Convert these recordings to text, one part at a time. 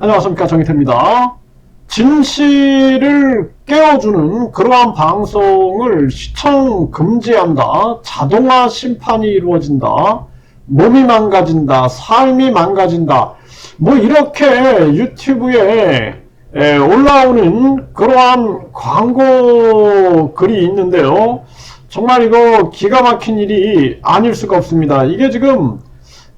안녕하십니까 정희태입니다. 진실을 깨워주는 그러한 방송을 시청 금지한다. 자동화 심판이 이루어진다. 몸이 망가진다. 삶이 망가진다. 뭐 이렇게 유튜브에 에, 올라오는 그러한 광고 글이 있는데요. 정말 이거 기가 막힌 일이 아닐 수가 없습니다. 이게 지금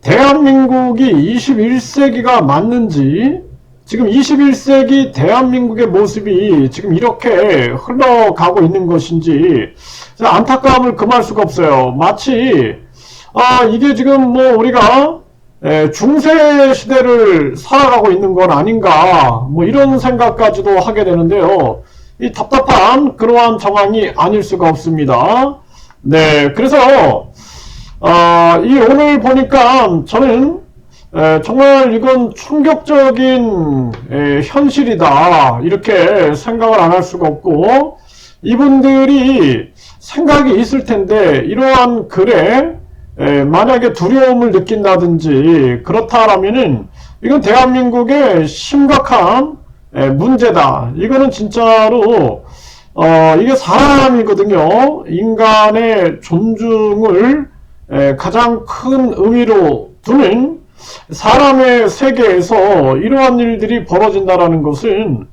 대한민국이 21세기가 맞는지 지금 21세기 대한민국의 모습이 지금 이렇게 흘러가고 있는 것인지 안타까움을 금할 수가 없어요. 마치 아 이게 지금 뭐 우리가 에, 중세 시대를 살아가고 있는 건 아닌가 뭐 이런 생각까지도 하게 되는데요. 이 답답한 그러한 정황이 아닐 수가 없습니다. 네, 그래서 어, 이 오늘 보니까 저는 에, 정말 이건 충격적인 에, 현실이다 이렇게 생각을 안 할 수가 없고 이분들이 생각이 있을 텐데 이러한 글에 에, 만약에 두려움을 느낀다든지 그렇다라면은 이건 대한민국의 심각한 에, 문제다. 이거는 진짜로 어, 이게 사람이거든요. 인간의 존중을 에, 가장 큰 의미로 두는 사람의 세계에서 이러한 일들이 벌어진다라는 것은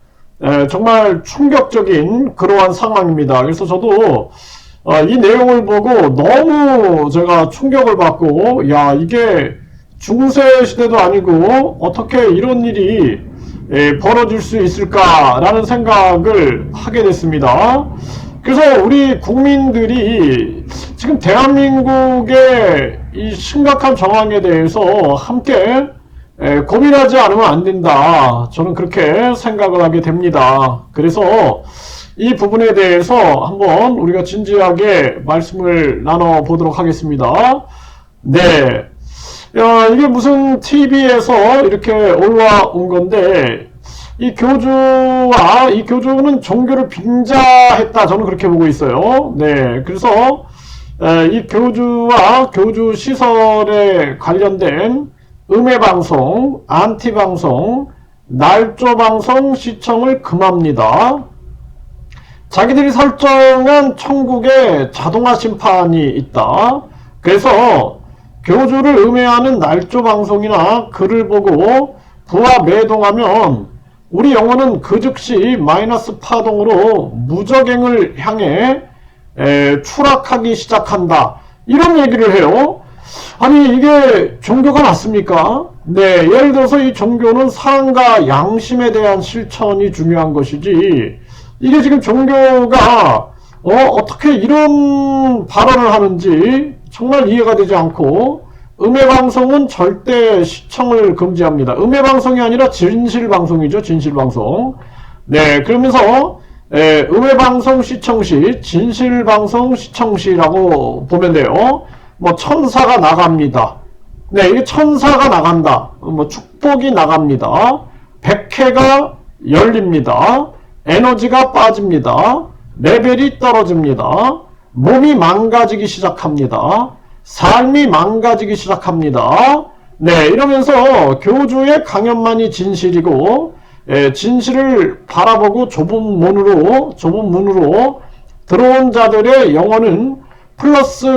에, 정말 충격적인 그러한 상황입니다. 그래서 저도 어, 이 내용을 보고 너무 제가 충격을 받고 야 이게 중세 시대도 아니고 어떻게 이런 일이 에, 벌어질 수 있을까라는 생각을 하게 됐습니다. 그래서 우리 국민들이 지금 대한민국의 이 심각한 정황에 대해서 함께 에, 고민하지 않으면 안 된다. 저는 그렇게 생각을 하게 됩니다. 그래서 이 부분에 대해서 한번 우리가 진지하게 말씀을 나눠 보도록 하겠습니다. 네. 야, 이게 무슨 TV에서 이렇게 올라온 건데, 이 교주와 이 교주는 종교를 빙자했다. 저는 그렇게 보고 있어요. 네. 그래서, 에, 이 교주와 교주 시설에 관련된 음해방송, 안티방송, 날조방송 시청을 금합니다. 자기들이 설정한 천국에 자동화 심판이 있다. 그래서 교주를 음해하는 날조 방송이나 글을 보고 부와 매동하면 우리 영혼은 그 즉시 마이너스 파동으로 무적행을 향해 에, 추락하기 시작한다. 이런 얘기를 해요. 아니 이게 종교가 맞습니까? 네, 예를 들어서 이 종교는 사랑과 양심에 대한 실천이 중요한 것이지 이게 지금 종교가 어, 어떻게 이런 발언을 하는지 정말 이해가 되지 않고 음해 방송은 절대 시청을 금지합니다. 음해 방송이 아니라 진실 방송이죠. 진실 방송. 네, 그러면서 에, 음해방송 시청 시, 진실방송 시청 시라고 보면 돼요. 뭐 천사가 나갑니다. 네, 이게 천사가 나간다. 뭐 축복이 나갑니다. 백회가 열립니다. 에너지가 빠집니다. 레벨이 떨어집니다. 몸이 망가지기 시작합니다. 삶이 망가지기 시작합니다. 네, 이러면서 교주의 강연만이 진실이고, 예, 진실을 바라보고 좁은 문으로, 좁은 문으로 들어온 자들의 영혼은 플러스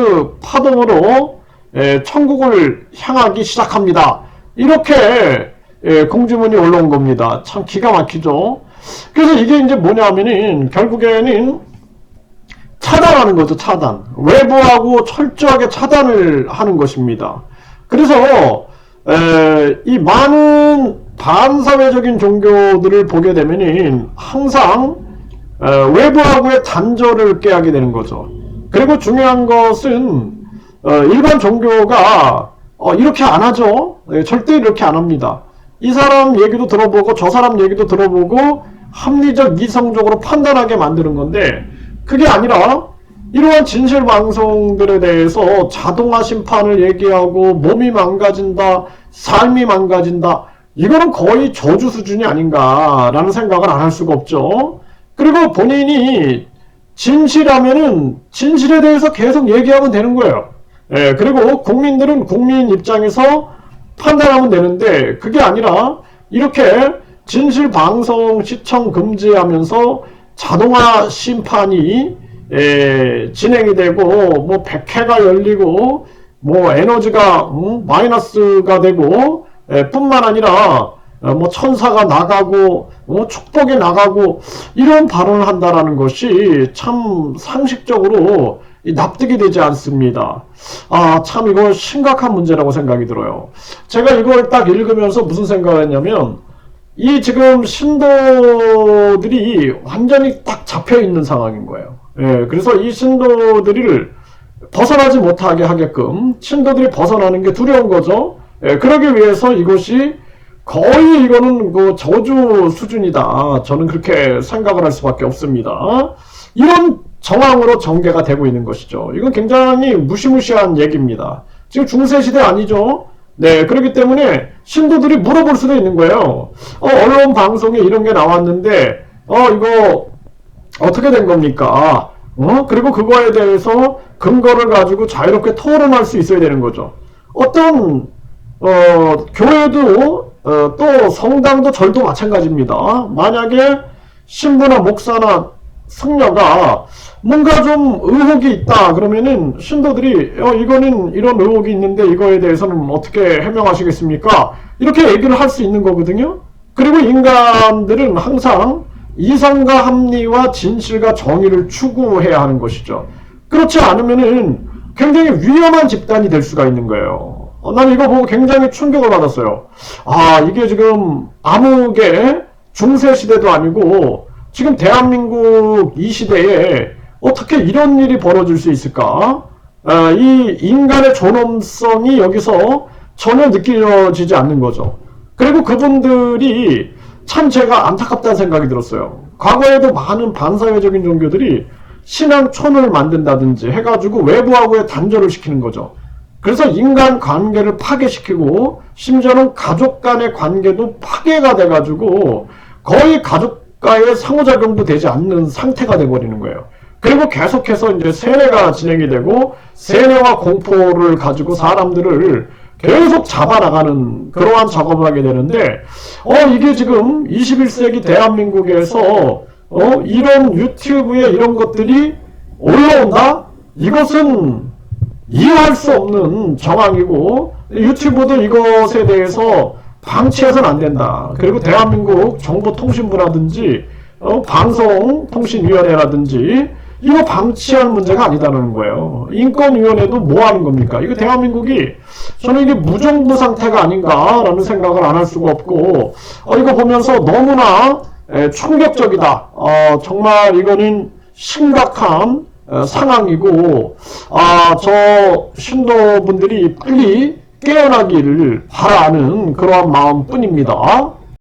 파동으로 예, 천국을 향하기 시작합니다. 이렇게 예, 공지문이 올라온 겁니다. 참 기가 막히죠. 그래서 이게 이제 뭐냐면은 결국에는 차단하는 거죠, 차단. 외부하고 철저하게 차단을 하는 것입니다. 그래서 에, 이 많은 반사회적인 종교들을 보게 되면은 항상 에, 외부하고의 단절을 깨하게 되는 거죠. 그리고 중요한 것은 어, 일반 종교가 어, 이렇게 안 하죠. 예, 절대 이렇게 안 합니다. 이 사람 얘기도 들어보고 저 사람 얘기도 들어보고 합리적 이성적으로 판단하게 만드는 건데 그게 아니라 이러한 진실 방송들에 대해서 자동화 심판을 얘기하고 몸이 망가진다, 삶이 망가진다. 이거는 거의 저주 수준이 아닌가라는 생각을 안 할 수가 없죠. 그리고 본인이 진실하면은 진실에 대해서 계속 얘기하면 되는 거예요. 예, 그리고 국민들은 국민 입장에서 판단하면 되는데 그게 아니라 이렇게 진실 방송 시청 금지하면서 자동화 심판이 에, 진행이 되고 뭐 백해가 열리고 뭐 에너지가 음, 마이너스가 되고 에, 뿐만 아니라 어, 뭐 천사가 나가고 뭐 축복이 나가고 이런 발언을 한다라는 것이 참 상식적으로 이 납득이 되지 않습니다. 아, 참 이거 심각한 문제라고 생각이 들어요. 제가 이걸 딱 읽으면서 무슨 생각을 했냐면 이 지금 신도들이 완전히 딱 잡혀 있는 상황인 거예요. 예, 그래서 이 신도들을 벗어나지 못하게 하게끔 신도들이 벗어나는 게 두려운 거죠. 예, 그러기 위해서 이것이 거의 이거는 그 저주 수준이다. 저는 그렇게 생각을 할 수밖에 없습니다. 이런 정황으로 전개가 되고 있는 것이죠. 이건 굉장히 무시무시한 얘기입니다. 지금 중세 시대 아니죠? 네, 그렇기 때문에 신도들이 물어볼 수도 있는 거예요. 어, 언론 방송에 이런 게 나왔는데, 어, 이거 어떻게 된 겁니까? 어? 그리고 그거에 대해서 근거를 가지고 자유롭게 토론할 수 있어야 되는 거죠. 어떤 어, 교회도 어, 또 성당도 절도 마찬가지입니다. 만약에 신부나 목사나 승려가 뭔가 좀 의혹이 있다 그러면은 신도들이 어, 이거는 이런 의혹이 있는데 이거에 대해서는 어떻게 해명하시겠습니까? 이렇게 얘기를 할 수 있는 거거든요. 그리고 인간들은 항상 이성과 합리와 진실과 정의를 추구해야 하는 것이죠. 그렇지 않으면은 굉장히 위험한 집단이 될 수가 있는 거예요. 어, 난 이거 보고 굉장히 충격을 받았어요. 아, 이게 지금 암흑의 중세 시대도 아니고 지금 대한민국 이 시대에 어떻게 이런 일이 벌어질 수 있을까? 아, 이 인간의 존엄성이 여기서 전혀 느껴지지 않는 거죠. 그리고 그분들이 참 제가 안타깝다는 생각이 들었어요. 과거에도 많은 반사회적인 종교들이 신앙촌을 만든다든지 해가지고 외부하고의 단절을 시키는 거죠. 그래서 인간 관계를 파괴시키고 심지어는 가족 간의 관계도 파괴가 돼가지고 거의 가족과의 상호작용도 되지 않는 상태가 돼버리는 거예요. 그리고 계속해서 이제 세뇌가 진행이 되고 세뇌와 공포를 가지고 사람들을 계속 잡아나가는 그러한 작업을 하게 되는데 어 이게 지금 21세기 대한민국에서 어 이런 유튜브에 이런 것들이 올라온다? 이것은 이해할 수 없는 정황이고 유튜브도 이것에 대해서 방치해서는 안 된다. 그리고 대한민국 정보통신부라든지 어, 방송통신위원회라든지 이거 방치할 문제가 아니다는 거예요. 인권위원회도 뭐 하는 겁니까? 이거 대한민국이 저는 이게 무정부 상태가 아닌가라는 생각을 안 할 수가 없고 어, 이거 보면서 너무나 에, 충격적이다. 어, 정말 이거는 심각한 어, 상황이고 아, 저 신도분들이 빨리 깨어나기를 바라는 그러한 마음뿐입니다.